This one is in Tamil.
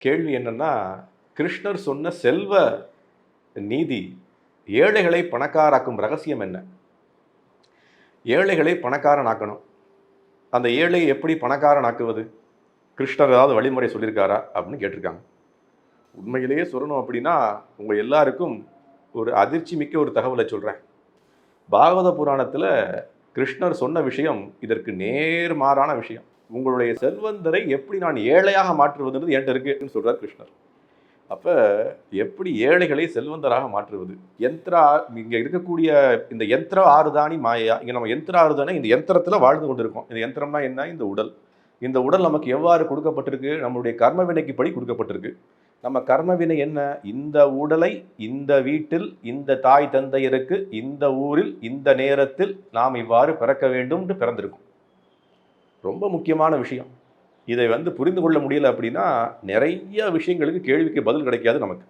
கேள்வி என்னென்னா கிருஷ்ணர் சொன்ன செல்வ நீதி ஏழைகளை பணக்காராக்கும் ரகசியம் என்ன? ஏழைகளை பணக்காரனாக்கணும். அந்த ஏழையை எப்படி பணக்காரனாக்குவது? கிருஷ்ணர் ஏதாவது வழிமுறை சொல்லியிருக்காரா? அப்படின்னு கேட்டிருக்காங்க. உண்மையிலேயே சொல்லணும் அப்படின்னா உங்கள் எல்லாருக்கும் ஒரு அதிர்ச்சி மிக்க ஒரு தகவலை சொல்கிறேன் பாகவத புராணத்தில் கிருஷ்ணர் சொன்ன விஷயம் இதற்கு நேர்மாறான விஷயம். உங்களுடைய செல்வந்தரை எப்படி நான் ஏழையாக மாற்றுவதுன்றது என்கிட்ட இருக்குன்னு சொல்றார் கிருஷ்ணர். அப்போ எப்படி ஏழைகளை செல்வந்தராக மாற்றுவது? யந்திரா இங்கே இருக்கக்கூடிய இந்த யந்திர ஆறுதானி மாயா இங்கே நம்ம யந்திர ஆறுதானே இந்த யந்திரத்தில் வாழ்ந்து கொண்டிருக்கோம். இந்த யந்திரம்னா என்ன? இந்த உடல். இந்த உடல் நமக்கு எவ்வாறு கொடுக்கப்பட்டிருக்கு? நம்மளுடைய கர்ம வினைக்கு படி கொடுக்கப்பட்டிருக்கு. நம்ம கர்மவினை என்ன? இந்த உடலை இந்த வீட்டில் இந்த தாய் தந்தையருக்கு இந்த ஊரில் இந்த நேரத்தில் நாம் இவ்வாறு பிறக்க வேண்டும் என்று பிறந்திருக்கும். ரொம்ப முக்கியமான விஷயம். இதை வந்து புரிந்து கொள்ள முடியல அப்படின்னா நிறைய விஷயங்களுக்கு கேள்விக்கு பதில் கிடைக்காது நமக்கு.